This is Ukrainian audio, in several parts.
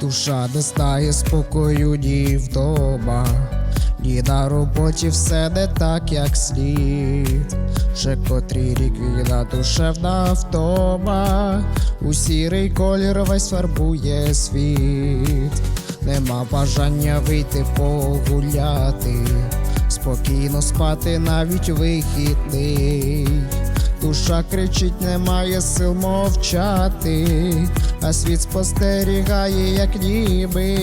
Душа знає спокою ні вдома, ні на роботі все не так, як слід. Вже котрий рік війна душевна втома, у сірий колір весь фарбує світ. Нема бажання вийти погуляти, спокійно спати навіть вихідний. Душа кричить, немає сил мовчати, а світ спостерігає, як ніби.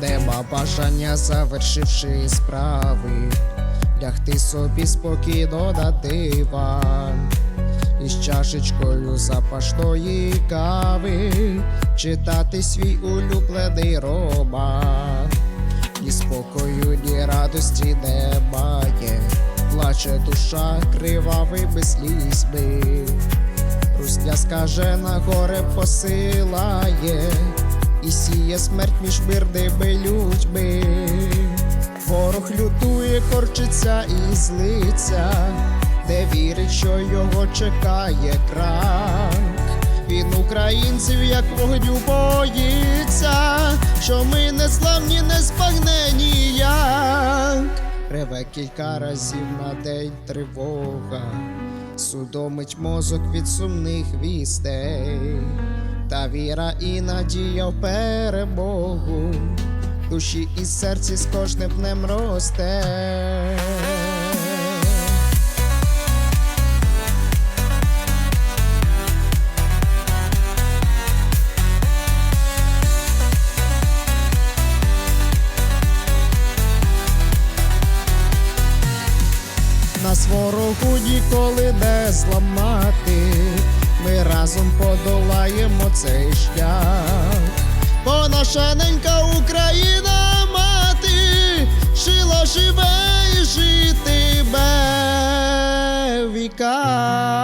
Нема бажання, завершивши справи, лягти собі спокійно на диван, із чашечкою запашної кави, читати свій улюблений роман, ні спокою, ні радості немає, плаче душа кривавими слізьми. Русня скажена горе посилає. І сіє смерть між мирними людьми. Ворог лютує, корчиться і злиться, де вірить, що його чекає крах. Він українців, як вогню боїться, що ми не славні, не спагне ніяк. Реве кілька разів на день тривога, судомить мозок від сумних вістей, та віра і надія в перемогу, душі і серці з кожним днем росте. Нас ворогу ніколи не зламати, ми разом подолаємо цей шлях, бо наша Україна sky.